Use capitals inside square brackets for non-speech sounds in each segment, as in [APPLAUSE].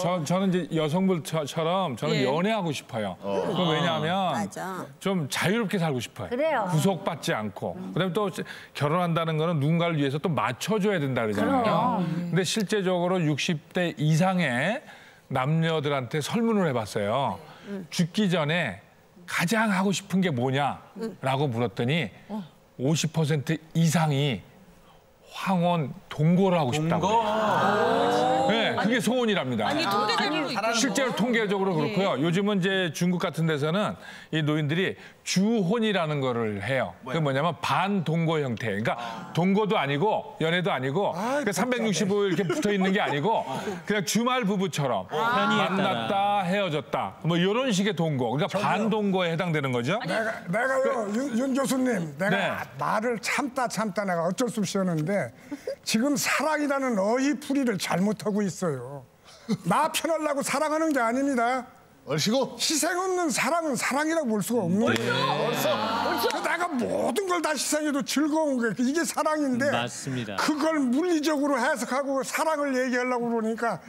저, 저는 이제 여성분처럼 저는 예. 연애하고 싶어요. 그건 왜냐하면 맞아. 좀 자유롭게 살고 싶어요. 그래요. 구속받지 않고. 그다음에 또 결혼한다는 거는 누군가를 위해서 또 맞춰줘야 된다 그러잖아요. 근데 실제적으로 60대 이상의 남녀들한테 설문을 해봤어요. 죽기 전에 가장 하고 싶은 게 뭐냐라고 물었더니 50% 이상이 황혼 동거를 하고 싶다고. 네, 그게 소원이랍니다. 아니 통계적으로 있고 실제로 통계적으로 그렇고요. 요즘은 이제 중국 같은 데서는 이 노인들이 주혼이라는 거를 해요. 그게 뭐냐면 반동거 형태. 그러니까 동거도 아니고 연애도 아니고 그러니까 365일 이렇게 붙어 있는 게 아니고 [LAUGHS] 그냥 주말 부부처럼 만났다 헤어졌다 뭐 이런 식의 동거. 그러니까 반동거에 해당되는 거죠. 내가, 내가요, 윤, 윤 교수님, 내가 네. 말을 참다 참다 내가 어쩔 수 없이 하는데 지금 사랑이라는 어휘풀이를 잘못하고 있어요. 나 편하려고 사랑하는 게 아닙니다. 얼씨구 희생 없는 사랑은 사랑이라고 볼 수가 없는 거예요. 그 내가 모든 걸 다 희생해도 즐거운 게 이게 사랑인데 맞습니다. 그걸 물리적으로 해석하고 사랑을 얘기하려고 그러니까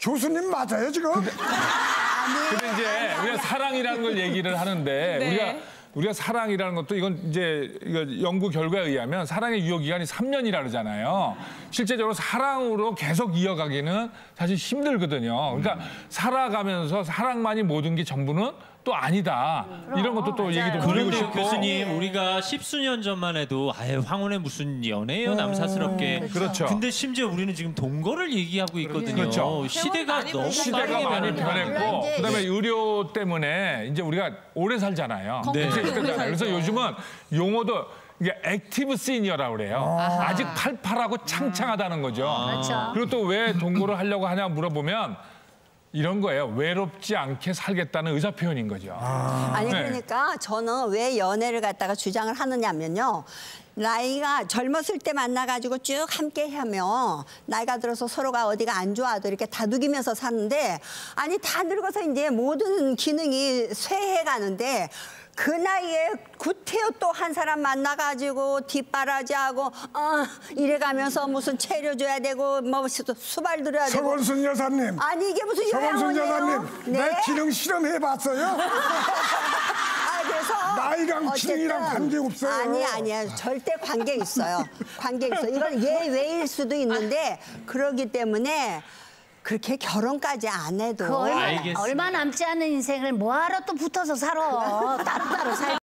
교수님 맞아요 지금? 근데 이제 우리가 사랑이라는 걸 얘기를 하는데 네. 우리가 우리가 사랑이라는 것도 이건 이제 이거 연구 결과에 의하면 사랑의 유효 기간이 3년이라 그러잖아요. 실제적으로 사랑으로 계속 이어가기는 사실 힘들거든요. 그러니까 살아가면서 사랑만이 모든 게 전부는 또 아니다. 이런 것도 또 얘기도 드리고 그런데 싶고. 교수님 우리가 십수년 전만 해도 아예 황혼에 무슨 연애요 남사스럽게 그렇죠. 근데 심지어 우리는 지금 동거를 얘기하고 있거든요 그렇죠. 시대가 너무 시대가 많이. 변했고 그다음에 의료 때문에 이제 우리가 오래 살잖아요. 건강하게 네. 오래 그래서 살죠. 요즘은 용어도 이게 액티브 시니어라고 그래요. 아 직 팔팔하고 창창하다는 거죠. 그렇죠. 그리고 또 왜 동거를 하려고 하냐 물어보면 이런 거예요. 외롭지 않게 살겠다는 의사 표현인 거죠. 아니 네. 그러니까 저는 왜 연애를 갖다가 주장을 하느냐면요. 나이가 젊었을 때 만나가지고 쭉 함께 하면 나이가 들어서 서로가 어디가 안 좋아도 이렇게 다독이면서 사는데 아니 다 늙어서 이제 모든 기능이 쇠해 가는데 그 나이에 구태여 또 한 사람 만나가지고 뒷바라지하고 어 이래가면서 무슨 채려줘야 되고 뭐 수- 수발 들어야 되고 서건순 여사님, 아니 이게 무슨 서건순? 여사님, 내 기능 실험해봤어요? [LAUGHS] 아, 그래서 나이랑 기능이랑 어쨌든 관계 없어요. 아니 아니야 절대 관계 있어요. 관계 있어. 이건 예외일 수도 있는데 그러기 때문에 그렇게 결혼까지 안 해도 그 얼마. 얼마 남지 않은 인생을 뭐하러 또 붙어서 살아. 따로따로 살